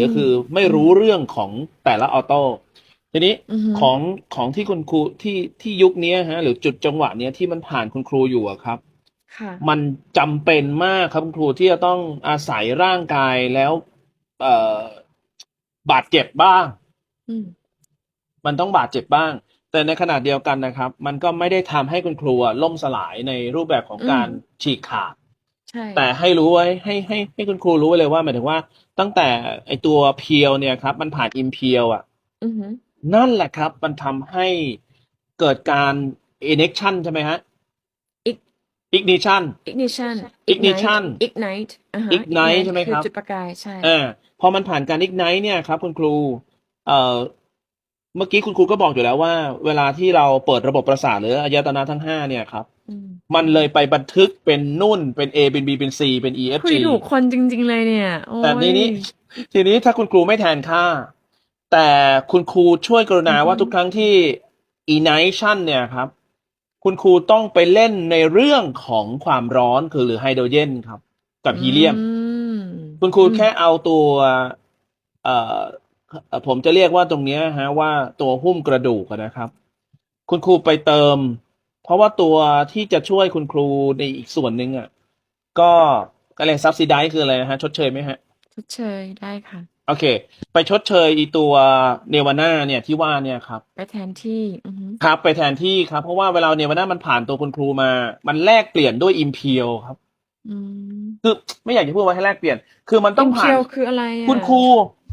ก็คือไม่รู้เรื่องของแต่ละออโต้ทีนี้อือฮึของของที่คุณครูที่ที่ยุคนี้ฮะ หรือจุดจังหวะเนี้ยที่มันผ่านคุณครูอยู่อะครับค่ะมันจำเป็นมากครับคุณครูที่จะต้องอาศัยร่างกายแล้วเอ่อบาดเจ็บบ้างอืมมันต้องบาดเจ็บบ้าง แต่ในขณะเดียวกันนะครับ มันก็ไม่ได้ทำให้คุณครูอะล่มสลายในรูปแบบของการอืมฉีกขาด ใช่ แต่ให้รู้ไว้ให้ให้ให้คุณครูรู้ไว้เลยว่าหมายถึงว่า ตั้งแต่ไอตัวเพียวเนี่ยครับ มันผ่านอิมเพียวอะ อือฮึนั่นแหละครับ มันทำให้เกิดการ ignition ใช่ไหมฮะ Ig- ignition ignition ignition ignite อ่าฮะ ignite ใช่ไหมครับ อจุดประกาย ใช่ เออพอมันผ่านการ ignite เนี่ยครับ คุณครูเอ่อ เมื่อกี้คุณครูก็บอกอยู่แล้วว่า เวลาที่เราเปิดระบบประสาทหรืออายตนะทั้งห้าเนี่ยครับอืมมันเลยไปบันทึกเป็นนุ่นเป็น A เป็น B เป็น C เป็น E F คุ G ยถูกคนจริง ๆ เลยเนี่ยโอ้ยแต่ทีนี้ ทีนี้ถ้าคุณครูไม่แทนค่า แต่คุณครูช่วยกรุณาอือฮึว่าทุกครั้งที่ ignition เนี่ยครับ คุณครูต้องไปเล่นในเรื่องของความร้อนคือหรือไฮโดรเจนครับ กับฮีเลียมอืมคุณครูแค่เอาตัวเอ่อเอ่อ ผมจะเรียกว่าตรงเนี้ยฮะว่าตัวหุ้มกระดูกอะนะครับ คุณครูไปเติม เพราะว่าตัวที่จะช่วยคุณครูในอีกส่วนหนึ่งอะก็อะไรซับซิไดคืออะไรนะฮะ ชดเชยไหมฮะ ชดเชยได้ค่ะ โอเค ไปชดเชยอีตัวเนวาน่าเนี่ยที่ว่าเนี่ยครับ ไปแทนที่อือฮึครับ ไปแทนที่ครับ เพราะว่าเวลาเนวาน่ามันผ่านตัวคุณครูมา มันแลกเปลี่ยนด้วยอิมเพียวครับอืมคือไม่อยากจะพูดว่าให้แลกเปลี่ยน คือมันต้องผ่านเพียวคืออะไรอะคุณครู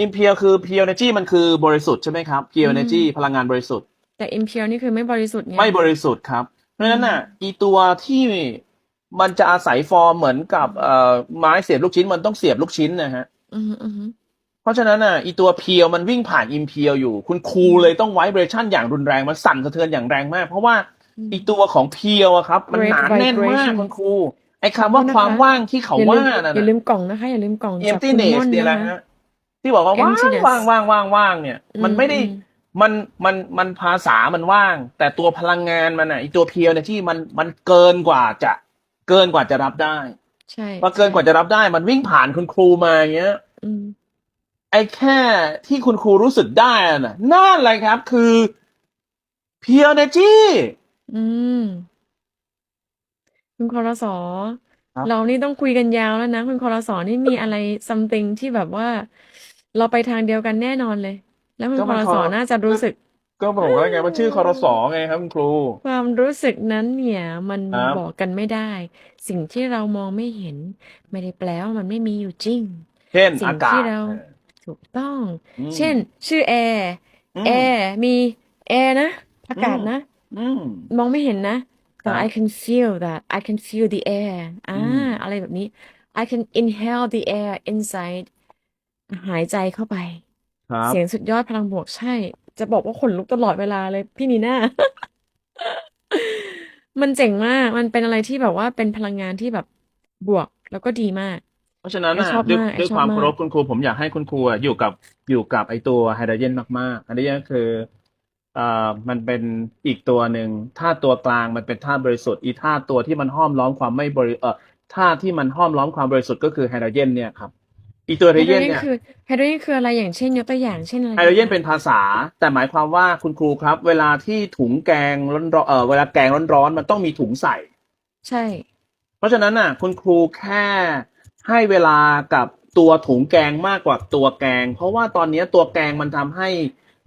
อิมเพียวคือ pure energy มันคือบริสุทธิ์ใช่ไหมครับ pure อืม energy พลังงานบริสุทธิ์ แต่ impure นี่คือไม่บริสุทธิ์ไงไม่บริสุทธิ์ครับ เพราะฉะนั้นน่ะอีตัวที่มันจะอาศัยฟอร์มเหมือนกับเอ่อไม้เสียบลูกชิ้นมันต้องเสียบลูกชิ้นนะฮะอือฮึอือฮึเพราะฉะนั้นน่ะอีตัวเพียวมันวิ่งผ่านอิมเพียวอยู่ คุณครูเลยต้องไวเบรชั่นอย่างรุนแรงมันสั่นสะเทือนอย่างแรงมาก เพราะว่าอืมอีตัวของเพียวอะครับ มัน Great หนาแน่นมาก vibration คุณครูไอ้คำว่าขอบคุณนะคะความว่างที่เขาอย่าลืว่ามน่ะอย่าลืมกล่องนะคะอย่าลืมกล่องจากคุณ emptiness ม่อนเนี่ยแหละนะคะฮะ ที่บอกว่าว่าง Emptiness ว่างว่างว่างว่างเนี่ย มันไม่ได้อืมมันมันมันภาษามันว่าง แต่ตัวพลังงานมันอะไอตัวเพียวเนี่ยที่มันมันเกินกว่าจะเกินกว่าจะรับได้ ใช่พอเกินกว่าจะรับได้ มันวิ่งผ่านคุณครูมาอย่างเงี้ยอืมไอ้แค่ที่คุณครูรู้สึกได้อะน่ะนั่นแหละครับ คือเพียวเนจีอืมคุณคอรสอครับเรานี่ต้องคุยกันยาวแล้วนะ คุณคอรสอนี่มีอะไร something ที่แบบว่า เราไปทางเดียวกันแน่นอนเลย แล้วคุณคอรสอ น่าจะรู้สึก ก็บอกแล้วไงมันชื่อคอรสอไงครับคุณครู ความรู้สึกนั้นเนี่ย มันครับ บอกกันไม่ได้ สิ่งที่เรามองไม่เห็น ไม่ได้แปลว่ามันไม่มีอยู่จริง เช่นสิ่งอากาที่ศเราถูกต้อง อืมเช่น ชื่อแอร์อืมแอร์มีแอร์นะอากาศนะ อืมมองไม่เห็นนะแต่ครับ I can feel that I can feel the air อ่าอืม อะไรแบบนี้ I can inhale the air inside หายใจเข้าไป ครับเสียงสุดยอดพลังบวกใช่ จะบอกว่าขนลุกตลอดเวลาเลยพี่นีน่า มันเจ๋งมาก มันเป็นอะไรที่แบบว่าเป็นพลังงานที่แบบบวกแล้วก็ดีมากเพราะฉะนั้นไอ้น่ะชอบด้วยมากไอ้ด้วยชอบความมากเคารพคุณครูผมอยากให้คุณครูอะอยู่กับอยู่กับไอตัวไฮโดรเจนมากๆไฮโดรเจนก็คืออ่ามันเป็นอีกตัวหนึ่งธาตุตัวกลางมันเป็นธาตุบริสุทธิ์อีธาตุตัวที่มันห้อมล้อมความไม่บริเออธาตุที่มันห้อมล้อมความบริสุทธิ์ก็คือไฮโดรเจนเนี่ยครับ อีตัวไฮไฮโดรโดรเจนเจนเนี่ยคือไฮโดรเจนคืออะไรอย่างเช่นยกตัวอย่างเช่นอะไรไฮโดรเจนเป็นภาษา แต่หมายความว่าคุณครูครับ เวลาที่ถุงแกงร้อนๆเออเวลาแกงร้อนๆมันต้องมีถุงใส่ ใช่ เพราะฉะนั้นน่ะ คุณครูแค่ให้เวลากับตัวถุงแกงมากกว่าตัวแกง เพราะว่าตอนนี้ตัวแกงมันทำให้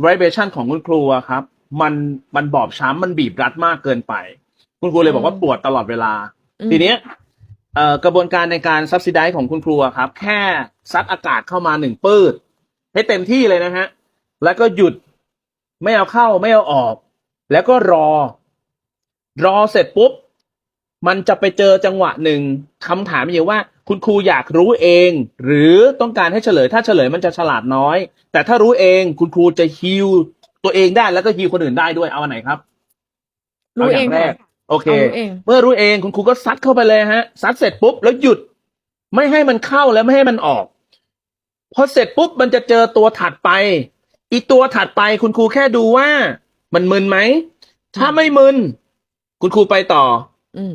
vibration ของคุณครูอะครับ มันมันบอบช้ำมันบีบรัดมากเกินไป คุณครูเลยบอกว่าปวดตลอดเวลา อืม ทีเนี้ย เอ่อกระบวนการในการ subsidize ของคุณครูอะครับ แค่ซัดอากาศเข้ามาหนึ่งปืดให้เต็มที่เลยนะฮะ แล้วก็หยุดไม่เอาเข้าไม่เอาออก แล้วก็รอ รอเสร็จปุ๊บ มันจะไปเจอจังหวะหนึ่งคำถามอยู่ว่า คุณครูอยากรู้เอง หรือต้องการให้เฉลย ถ้าเฉลยมันจะฉลาดน้อย แต่ถ้ารู้เองคุณครูจะฮิวตัวเองได้แล้วก็ฮิวคนอื่นได้ด้วยเอาอันไหนครับ รู้เอาอเอย่างงแรค่ะก โอเค เอารู้เอง เมื่อรู้เองคุณครูก็ซัดเข้าไปเลยฮะซัดเสร็จปุ๊บแล้วหยุด ไม่ให้มันเข้าแล้วไม่ให้มันออก พอเสร็จปุ๊บมันจะเจอตัวถัดไป อีตัวถัดไปคุณครูแค่ดูว่า มันมึนไหม ถ้าไม่มึน คุณครูไปต่อ อืม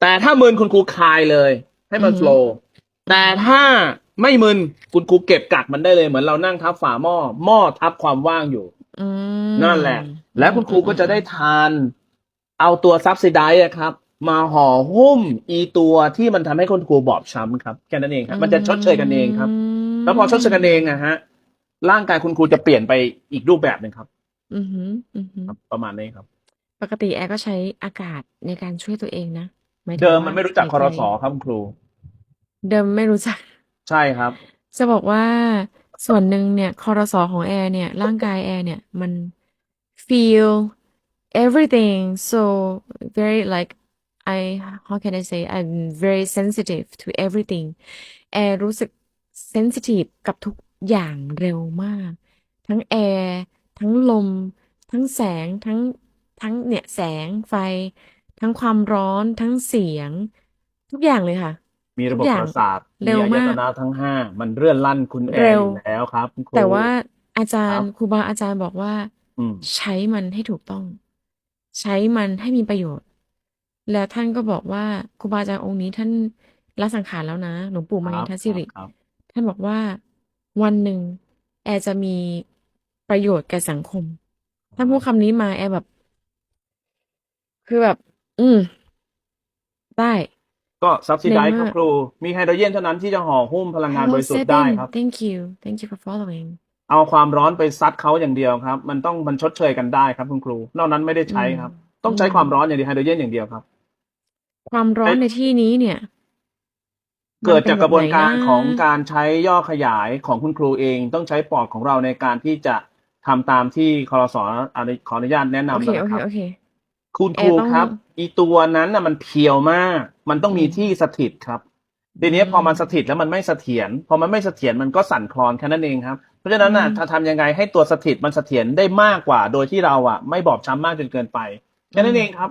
แต่ถ้ามึนคุณครูคลายเลย ให้มันอือฮึ โฟลว์แต่ถ้าไม่มึนคุณครูเก็บกักมันได้เลยเหมือนเรานั่งทับฝาหม้อหม้อทับความว่างอยู่ อืม นั่นแหละ แล้วคุณครูก็จะได้ทาน เอาตัวซับซิไดอะครับ มาห่อหุ้มอีตัวที่มันทำให้คุณครูบอบช้ำครับแค่นั้นเองครับมันจะชดเชยกันเองครับมแล้วพอชดเชยกันเองอะฮะ ร่างกายคุณครูจะเปลี่ยนไปอีกรูปแบบหนึ่งครับ อือหืออือหือครับประมาณนี้ครับ ปกติแอร์ก็ใช้อากาศในการช่วยตัวเองนะหายถึงเดิมว่ามันไม่รู้จักคอรสอหายใจครับคุณครู เดิมไม่รู้จัก ใช่ครับ จะบอกว่าส่วนหนึ่งเนี่ยคอรสอของแอร์เนี่ย ร่างกายแอร์เนี่ย มัน feel everything so very like I how can I say I'm very sensitive to everything แอร์รู้สึก sensitive กับทุกอย่างเร็วมาก ทั้งแอร์ทั้งลม ทั้งแสงทั้งทั้งเนี่ยแสงไฟ ทั้งความร้อนทั้งเสียง ทุกอย่างเลยค่ะ มีระบบทุกอย่างประสาทเร็วมีอายมากตนะทั้งห้ามันเรื่อนลั่นคุณแอเร็ร์วอยู่แล้วครับคุณครูแต่ว่าอาจารย์ครับครูบาอาจารย์บอกว่าอืมใช้มันให้ถูกต้อง ใช้มันให้มีประโยชน์ แล้วท่านก็บอกว่าครูบาอาจารย์องค์นี้ท่านละสังขารแล้วนะหลวงปู่มานินทสิริ ครับท่านบอกว่าวันหนึ่งแอร์จะมีประโยชน์แก่สังคมท่านพูดคำนี้มาแอร์แบบ คือแบบ อืม ได้ ก็ซับซิไดในคเมื่รัอบครู มีไฮโดรเจนเท่านั้นที่จะห่อหุ้มพลังงานบริสุทธิ์ได้ครับ thank you thank you for following เอาความร้อนไปซัดเขาอย่างเดียวครับ มันต้องมันชดเชยกันได้ครับคุณครู นอกนั้นไม่ได้ใช้ครับ ต้องใช้ความร้อนอย่างเดียวไฮโดรเจนอย่างเดียวครับ ความร้อนในที่นี้เนี่ย เกิดจากกระบวนการมันเป็นแบบไหนนะของการใช้ย่อขยายของคุณครูเอง ต้องใช้ปอดของเราในการที่จะทำตามที่คอรสอขออนุญาตแนะำโอนเคนะโอคเครับโอเคคุณครูแอร์ต้องครับ อีตัวนั้นน่ะมันเพียวมาก มันต้องมีอืมที่สถิตครับ ทีนี้อืมพอมันสถิตแล้วมันไม่เสถียรพอมันไม่เสถียรมันก็สั่นคลอนแค่นั้นเองครับ เพราะฉะนั้นน่ะอืมถ้าทำยังไงให้ตัวสถิตมันเสถียรได้มากกว่า โดยที่เราอะ ไม่บอบช้ำมากจนเกินไปแค่นั้นเองครับ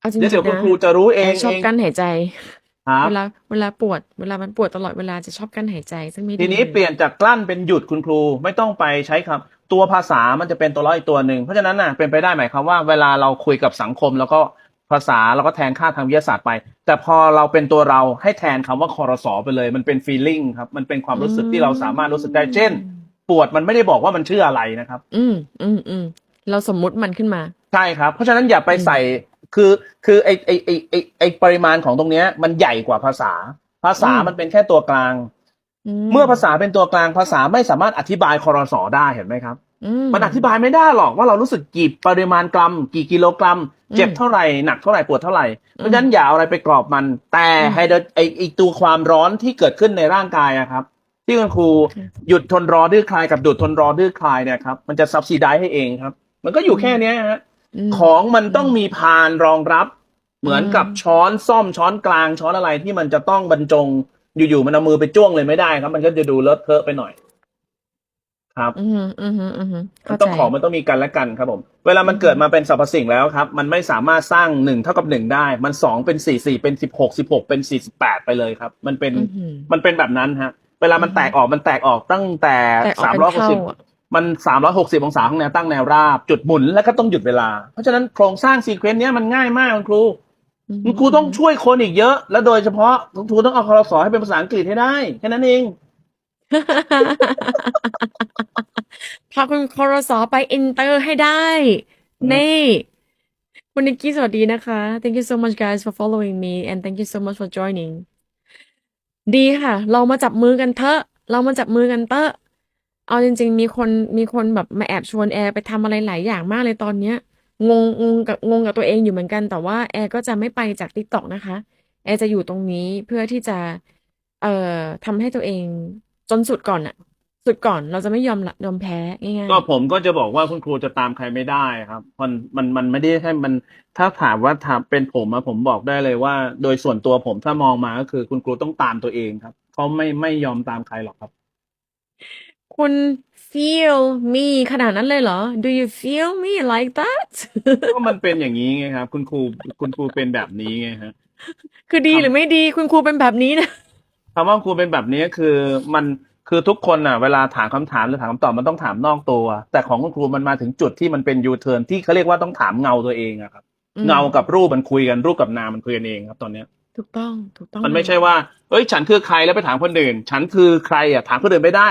เอาจริงเดี๋ยวเดี๋ยวๆคุณนะครูจะรู้เอแองร์ชอบเองกั้นหายใจ ครับเวลาเวลาปวด เวลามันปวดตลอดเวลาจะชอบกั้นหายใจซึ่งไม่ดีทีนี้เปลี่ยนจากกลั้นเป็นหยุดคุณครูไม่ต้องไปใช้คำตัวภาษามันจะเป็นตัวร้อยอีกตัวหนึ่งเพราะฉะนั้นน่ะเป็นไปได้หมายความว่าเวลาเราคุยกับสังคม แล้วก็ ภาษาเราก็แทนค่าทางวิทยาศาสตร์ไป แต่พอเราเป็นตัวเราให้แทนคำว่าคอรสอไปเลย มันเป็น feeling ครับ มันเป็นความรู้สึกที่เราสามารถรู้สึกได้เช่น ปวดมันไม่ได้บอกว่ามันชื่ออะไรนะครับ อืมอืมอืมเราสมมุติมันขึ้นมา ใช่ครับ เพราะฉะนั้นอย่าไปอืมใส่คือคือไอไอไอไอไอปริมาณของตรงเนี้ย มันใหญ่กว่าภาษา ภาษามันเป็นแค่ตัวกลาง เมื่อภาษาเป็นตัวกลางภาษาไม่สามารถอธิบายคอรสอได้เห็นไหมครับอืมันอธิบายไม่ได้หรอกว่าเรารู้สึกกี่ปริมาณกรัม กี่กิโลกรัมอืม เจ็บเท่าไหร่หนักเท่าไหร่ปวดเท่าไหร่เพราะฉะนั้นอย่าเอาอะไรไปกรอบมัน แต่อืมไฮโดรไอไอตัวความร้อนที่เกิดขึ้นในร่างกายอะครับ ที่คุณครูค่ะหยุดทนรอดื้อคลายกับหยุดทนรอดื้อคลายเนี่ยครับมันจะซับซีได้ให้เองครับ มันก็อยู่แค่เนี้ยฮะมของมันต้องมีพานรองรับ เหมือนกับอืมช้อนซ่อมช้อนกลางช้อนอะไรที่มันจะต้องบรรจงอยู่ๆมันเอามือไปจ้วงเลยไม่ได้ครับ มันก็จะดูเลอะเทอะไปหน่อย ครับ อืมอืมอืมอืมมัเข้านใจ ต้องของมันต้องมีกันและกันครับผม เวลามันอืมเกิดมาเป็นสรรพสิ่งแล้วครับ มันไม่สามารถสร้างหนึ่งเท่ากับหนึ่งได้ มันสองเป็นสี่สี่เป็นสิบหกสิบหกเป็นสี่สิบแปดไปเลยครับ มันเป็นอืมมันเป็นแบบนั้นฮะ เวลามันอืมแตกออกมันแตกออกตั้งแต่แต่ออกสามเป็นร้อยหกเท่าสิบ อะมันสามร้อยหกสิบองศาของแนวตั้งแนวราบ จุดหมุนแล้วก็ต้องหยุดเวลา เพราะฉะนั้นโครงสร้างซีเควนต์เนี้ยมันง่ายมากคุณครู คุณครูต้องช่วยคนอีกเยอะ แล้วโดยเฉพาะคุณครูต้องเอาคอรสอให้เป็นภาษาอังกฤษให้ได้ แค่นั้นเอง พาคุณคอรสอไปอินเตอร์ให้ได้อืมนี่ คุณนิกกี้สวัสดีนะคะ thank you so much guys for following me and thank you so much for joining ดีค่ะ เรามาจับมือกันเถอะ เรามาจับมือกันเถอะ เอาจริง ๆ มีคนมีคนแบบมาแอบชวนแอร์ไปทำอะไรหลายอย่างมากเลยตอนเนี้ย งงงงกับงงกับตัวเองอยู่เหมือนกัน แต่ว่าแอร์ก็จะไม่ไปจาก t ิ k t o k นะคะ แอร์จะอยู่ตรงนี้เพื่อที่จะ เอ่อทำให้ตัวเอง จนสุดก่อนอะสุดก่อนเราจะไม่ยอมละยอมแพ้ง่ายๆก็ผมก็จะบอกว่าคุณครูจะตามใครไม่ได้ครับ มันมันมันไม่ได้ให้มันถ้าถามว่าถามเป็นผมอะผมบอกได้เลยว่า โดยส่วนตัวผมถ้ามองมาก็คือ คุณครูต้องตามตัวเองครับเขาไม่ไม่ยอมตามใครหรอกครับ คุณ feel me ขนาดนั้นเลยเหรอ do you feel me like that ก็มันเป็นอย่างนี้ไงครับ คุณครูคุณครูเป็นแบบนี้ไงฮะคือดีครับหรือไม่ดี คุณครูเป็นแบบนี้นะ คำว่าครูเป็นแบบนี้คือมันคือทุกคนน่ะเวลาถามคำถามหรือถามคำตอบมันต้องถามนอกตัว แต่ของคุณครูมันมาถึงจุดที่มันเป็นยูเทิร์นที่เขาเรียกว่าต้องถามเงาตัวเองอะครับอืมเงากับรูปมันคุยกันรูปกับนามมันคุยกันเองครับตอนเนี้ยถูกต้องถูกต้องมันไม่เลยใช่ว่าเอ้ย ฉันคือใครแล้วไปถามคนอื่น ฉันคือใครอะถามคนอื่นไม่ได้